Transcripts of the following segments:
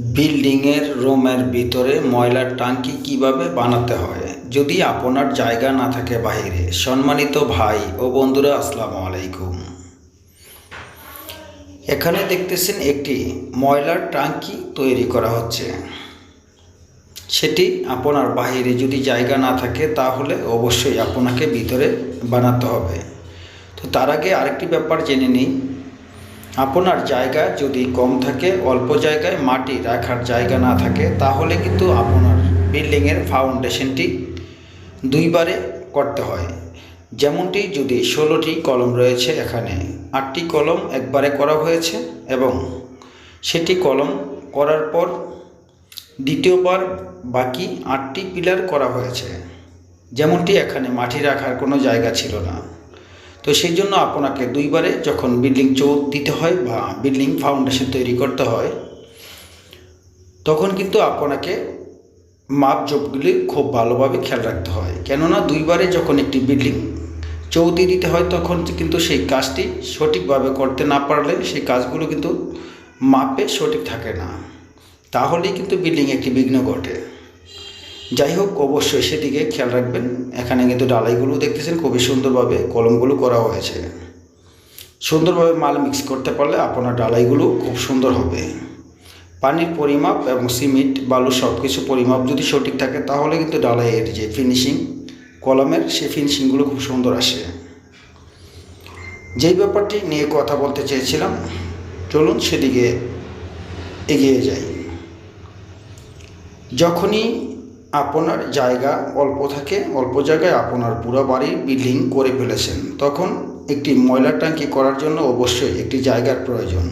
বিল্ডিংয়ের রুমের ভিতরে ময়লার ট্যাঙ্কি কীভাবে বানাতে হয়? যদি আপনার জায়গা না থাকে বাইরে সম্মানিত ভাই ও বন্ধুরা, আসসালামু আলাইকুম। এখানে দেখতেছেন একটি ময়লার ট্যাঙ্কি তৈরি করা হচ্ছে। সেটি আপনার বাইরে যদি জায়গা না থাকে, তাহলে অবশ্যই আপনাকে ভিতরে বানাতে হবে। তো তার আগে আরেকটি ব্যাপার জেনে নিই। আপনার জায়গা যদি কম থাকে, অল্প জায়গায় মাটি রাখার জায়গা না থাকে, তাহলে কিন্তু আপনার বিল্ডিংয়ের ফাউন্ডেশনটি দুইবারে করতে হয়। যেমনটি যদি ষোলোটি কলম রয়েছে এখানে, আটটি কলম একবারে করা হয়েছে এবং সেটি কলম করার পর দ্বিতীয়বার বাকি আটটি পিলার করা হয়েছে। যেমনটি এখানে মাটি রাখার কোনো জায়গা ছিল না। তো সেই জন্য আপনাকে দুইবারে যখন বিল্ডিং চৌক দিতে হয় বা বিল্ডিং ফাউন্ডেশন তৈরি করতে হয়, তখন কিন্তু আপনাকে মাপজোপগুলি খুব ভালোভাবে খেয়াল রাখতে হয়। কেননা দুইবারে যখন একটি বিল্ডিং চৌতি দিতে হয়, তখন কিন্তু সেই কাজটি সঠিকভাবে করতে না পারলে সেই কাজগুলো কিন্তু মাপে সঠিক থাকে না। তাহলেই কিন্তু বিল্ডিং একটি বিঘ্ন ঘটে। যাই হোক অবশ্যই সেদিকে খেয়াল রাখবেন। এখানে কিন্তু ডালাইগুলো দেখতেছেন, খুবই সুন্দরভাবে কলমগুলো করা হয়েছে। সুন্দরভাবে মাল মিক্স করতে পারলে আপনার ডালাইগুলো খুব সুন্দর হবে। পানির পরিমাপ এবং সিমেন্ট, বালু সব কিছু পরিমাপ যদি সঠিক থাকে, তাহলে কিন্তু ডালাইয়ের যে ফিনিশিং কলমের সেই ফিনিশিংগুলো খুব সুন্দর আসে। যেই ব্যাপারটি নিয়ে কথা বলতে চেয়েছিলাম, চলুন সেদিকে এগিয়ে যাই। যখনই আপনার জায়গা অল্প থাকে, অল্প জায়গায় আপনার পুরো বাড়ির বিল্ডিং করে ফেলেছেন। তখন একটি ময়লা ট্যাঙ্কি করার জন্য অবশ্যই একটি জায়গার প্রয়োজন।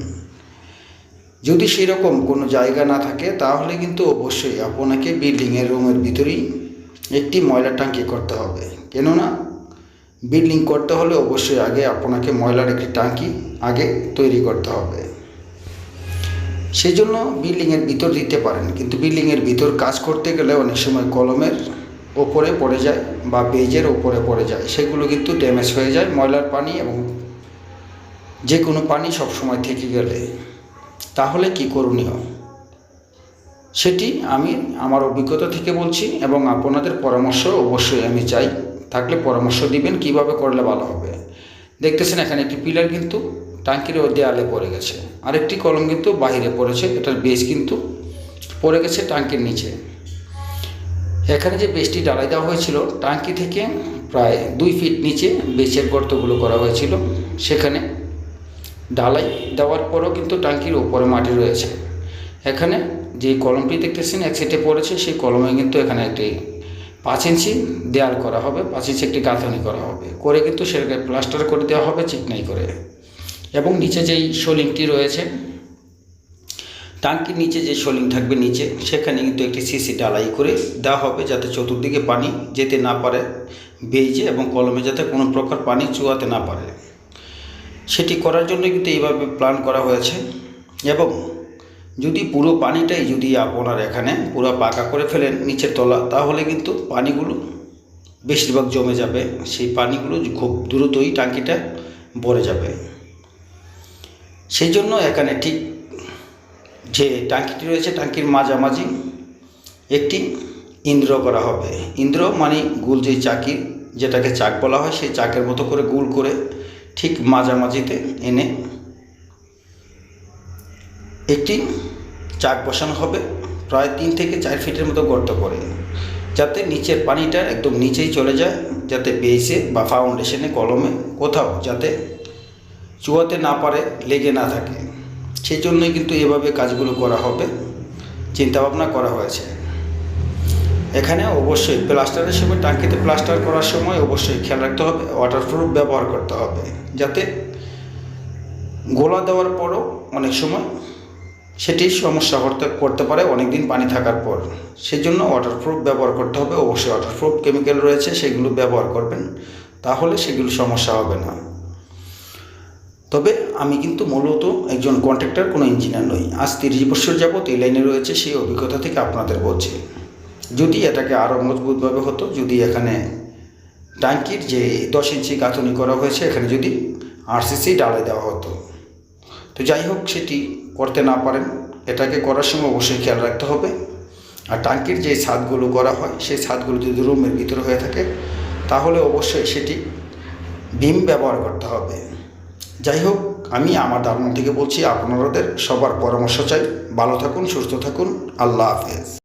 যদি সেরকম কোনো জায়গা না থাকে, তাহলে কিন্তু অবশ্যই আপনাকে বিল্ডিংয়ের রুমের ভিতরেই একটি ময়লা ট্যাঙ্কি করতে হবে। কেননা, বিল্ডিং করতে হলে অবশ্যই আগে আপনাকে ময়লার একটি ট্যাঙ্কি আগে তৈরি করতে হবে। সেই জন্য বিল্ডিংয়ের ভিতর দিতে পারেন। কিন্তু বিল্ডিংয়ের ভিতর কাজ করতে গেলে অনেক সময় কলমের ওপরে পড়ে যায় বা পেজের ওপরে পড়ে যায়। সেগুলো কিন্তু ড্যামেজ হয়ে যায় ময়লার পানি এবং যে কোনো পানি সব সময় থেকে গেলে। তাহলে কি করণীয়? সেটি আমি আমার অভিজ্ঞতা থেকে বলছি এবং আপনাদের পরামর্শ অবশ্যই আমি চাই। থাকলে পরামর্শ দিবেন, কীভাবে করলে ভালো হবে। দেখতেছেন এখানে একটি পিলার কিন্তু টাঙ্কির ও দেয়ালে পড়ে গেছে। আরেকটি কলম কিন্তু বাইরে পড়েছে, এটার বেস কিন্তু পড়ে গেছে টাঙ্কির নিচে। এখানে যে বেসটি ডালাই দেওয়া হয়েছিল, টাঙ্কি থেকে প্রায় দুই ফিট নিচে বেচের গর্তগুলো করা হয়েছিল। সেখানে ডালাই দেওয়ার পরও কিন্তু টাঙ্কির ওপরে মাটি রয়েছে। এখানে যে কলমটি দেখতেছেন, এক সাইডে পড়েছে, সেই কলমে কিন্তু এখানে একটি পাঁচ ইঞ্চি দেয়াল করা হবে, পাঁচ ইঞ্চি একটি গাঁথনি করা হবে। করে কিন্তু সেটাকে প্লাস্টার করে দেওয়া হবে, চিকনাই করে। এবং নিচে যেই সোলিংটি রয়েছে, টাঙ্কির নিচে যে সোলিং থাকবে নিচে, সেখানে কিন্তু একটি সিসি ডালাই করে দেওয়া হবে যাতে চতুর্দিকে পানি যেতে না পারে বেজে এবং কলমে যাতে কোনো প্রকার পানি চুয়াতে না পারে। সেটি করার জন্য কিন্তু এইভাবে প্ল্যান করা হয়েছে এবং যদি পুরো পানিটাই যদি আপনার এখানে পুরো পাকা করে ফেলেন নিচের তলা, তাহলে কিন্তু পানিগুলো বেশিরভাগ জমে যাবে। সেই পানিগুলো খুব দ্রুতই টাঙ্কিটা ভরে যাবে। সেই জন্য এখানে ঠিক যে টাঙ্কিটি রয়েছে টাঙ্কির মাঝামাঝি একটি ইন্দ্র করা হবে। ইন্দ্র মানে গুল যে চাকি, যেটাকে চাক বলা হয়, সেই চাকের মতো করে গুল করে ঠিক মাঝামাঝিতে এনে একটি চাক বসানো হবে, প্রায় তিন থেকে চার ফিটের মতো গর্ত করে, যাতে নিচের পানিটা একদম নিচেই চলে যায়, যাতে বেসে বা ফাউন্ডেশনে, কলমে কোথাও যাতে চুয়াতে না পারে, লেগে না থাকে। সেই জন্যই কিন্তু এভাবে কাজগুলো করা হবে। চিন্তাভাবনা করা হয়েছে। এখানে অবশ্যই প্লাস্টারের সময় টাঙ্কিতে প্লাস্টার করার সময় অবশ্যই খেয়াল রাখতে হবে ওয়াটারপ্রুফ ব্যবহার করতে হবে, যাতে গোলা দেওয়ার পরও অনেক সময় সেটি সমস্যা করতে করতে পারে অনেক দিন পানি থাকার পর। সেই জন্য ওয়াটারপ্রুফ ব্যবহার করতে হবে, অবশ্যই ওয়াটারপ্রুফ কেমিক্যাল রয়েছে, সেগুলো ব্যবহার করবেন, তাহলে সেগুলো সমস্যা হবে না। তবে আমি কিন্তু মূলত একজন কন্ট্রাক্টর কোনো ইঞ্জিনিয়ার নই। আজ তিরিশ বছর যাবত এই লাইনে রয়েছে, সেই অভিজ্ঞতা থেকে আপনাদের বলছি। যদি এটাকে আরও মজবুতভাবে হতো, যদি এখানে ট্যাঙ্কির যে দশ ইঞ্চি গাঁথনি করা হয়েছে, এখানে যদি আরসিসি ডালাই দেওয়া হতো। তো যাই হোক, সেটি করতে না পারেন। এটাকে করার সময় অবশ্যই খেয়াল রাখতে হবে। আর টাঙ্কির যে ছাদগুলো করা হয়, সেই ছাদগুলো যদি রুমের ভিতরে হয়ে থাকে, তাহলে অবশ্যই সেটি ভীম ব্যবহার করতে হবে। যাই হোক আমি আমার ধারণা থেকে বলছি আপনাদের সবার পরামর্শ চাই। ভালো থাকুন, সুস্থ থাকুন। আল্লাহ হাফেজ।